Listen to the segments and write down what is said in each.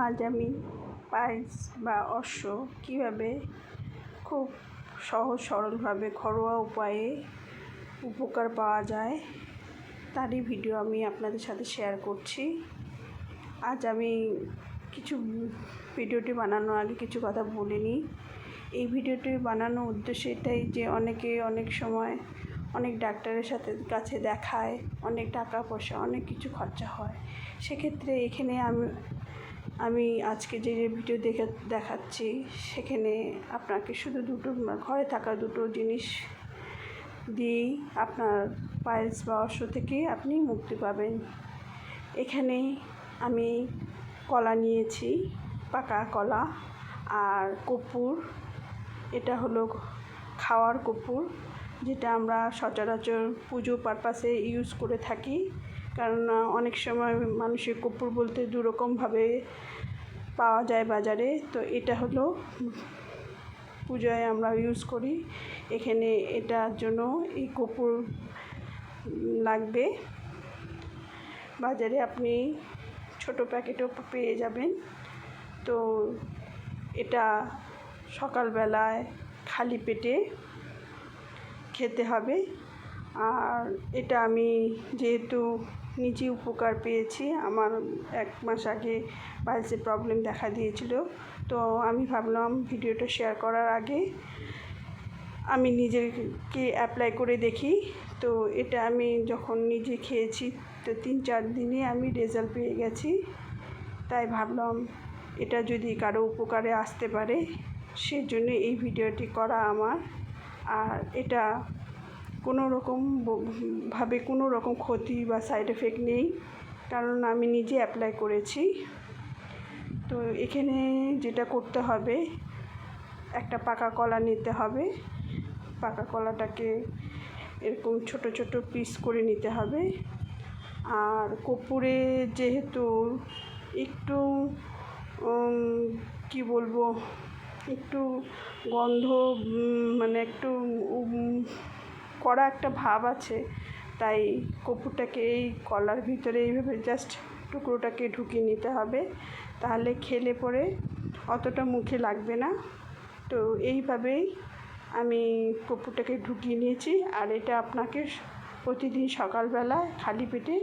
আজ আমি পায়েস বা অশ্ব কীভাবে খুব সহজ সরলভাবে ঘরোয়া উপায়ে উপকার পাওয়া যায়, তারই ভিডিও আমি আপনাদের সাথে শেয়ার করছি। আজ আমি কিছু ভিডিওটি বানানোর আগে কিছু কথা বলিনি এই ভিডিওটি বানানোর উদ্দেশ্য এটাই যে অনেকে অনেক সময় অনেক ডাক্তারের সাথে কাছে দেখায়, অনেক টাকা পয়সা, অনেক কিছু খরচা হয়। সেক্ষেত্রে এখানে আমি আমি আজকে যে যে ভিডিও দেখে দেখাচ্ছি, সেখানে আপনাকে শুধু দুটো ঘরে থাকা দুটো জিনিস দিয়েই আপনার পাইলস বা অশ্ব থেকে আপনি মুক্তি পাবেন। এখানে আমি কলা নিয়েছি, পাকা কলা আর কর্পূর। এটা হলো খাওয়ার কর্পূর, যেটা আমরা সচরাচর পুজো পারপাসে ইউজ করে থাকি। কারণ অনেক সময় মানুষের কর্পূর বলতে দুরকমভাবে পাওয়া যায় বাজারে। তো এটা হলো পুজোয় আমরা ইউজ করি। এখানে এটার জন্য এই কর্পূর লাগবে। বাজারে আপনি ছোট প্যাকেটও পেয়ে যাবেন। তো এটা সকালবেলায় খালি পেটে খেতে হবে। আর এটা আমি যেহেতু নিজে উপকার পেয়েছি। আমার এক মাস আগে পাইলসের প্রবলেম দেখা দিয়েছিল। তো আমি ভাবলাম ভিডিওটা শেয়ার করার আগে আমি নিজেকে অ্যাপ্লাই করে দেখি। তো এটা আমি যখন নিজে খেয়েছি, তো তিন চার দিনে আমি রেজাল্ট পেয়ে গেছি। তাই ভাবলাম এটা যদি কারও উপকারে আসতে পারে, সেজন্য এই ভিডিওটি করা আমার। আর এটা কোনো রকম ভাবে কোনো রকম ক্ষতি বা সাইড এফেক্ট নেই। কারণ আমি নিজে অ্যাপ্লাই করেছি। তো এখানে যেটা করতে হবে, একটা পাকা কলা নিতে হবে। পাকা কলাটাকে এরকম ছোট ছোট পিস করে নিতে হবে। আর কর্পূরে যেহেতু একটু কি বলব, একটু গন্ধ মানে একটু কড়া একটা ভাব আছে, তাই কপুরটাকে এই কলার ভিতরে এইভাবে জাস্ট টুকরোটাকে ঢুকিয়ে নিতে হবে। তাহলে খেলে পরে অতটা মুখে লাগবে না। তো এইভাবেই আমি কপুরটাকে ঢুকিয়ে নিয়েছি, আর এটা আপনাকে প্রতিদিন সকালবেলা খালি পেটে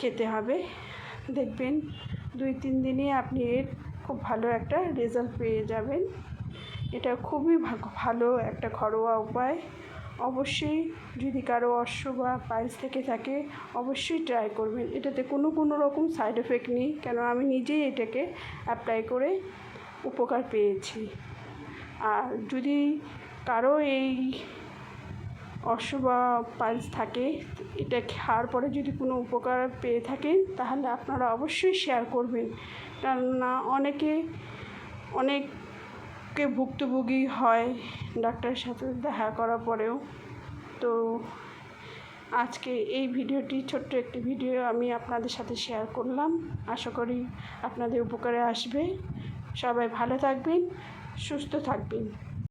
খেতে হবে। দেখবেন দুই তিন দিনে আপনি এর খুব ভালো একটা রেজাল্ট পেয়ে যাবেন। এটা খুবই ভালো একটা ঘরোয়া উপায়। অবশ্যই যদি কারও অশ্ব বা পাইলস থেকে থাকে, অবশ্যই ট্রাই করবেন। এটাতে কোনো কোনো রকম সাইড এফেক্ট নেই, কেন আমি নিজেই এটাকে অ্যাপ্লাই করে উপকার পেয়েছি। আর যদি কারও এই অশ্ব বা পাইলস থাকে, এটা খাওয়ার পরে যদি কোনো উপকার পেয়ে থাকেন, তাহলে আপনারা অবশ্যই শেয়ার করবেন। কেননা অনেকে অনেককে ভুক্তভোগী হয়, ডাক্তারের সাথে দেখা করার পরেও। তো আজকে এই ভিডিওটি, ছোট্ট একটি ভিডিও আমি আপনাদের সাথে শেয়ার করলাম। আশা করি আপনাদের উপকারে আসবে। সবাই ভালো থাকবেন, সুস্থ থাকবেন।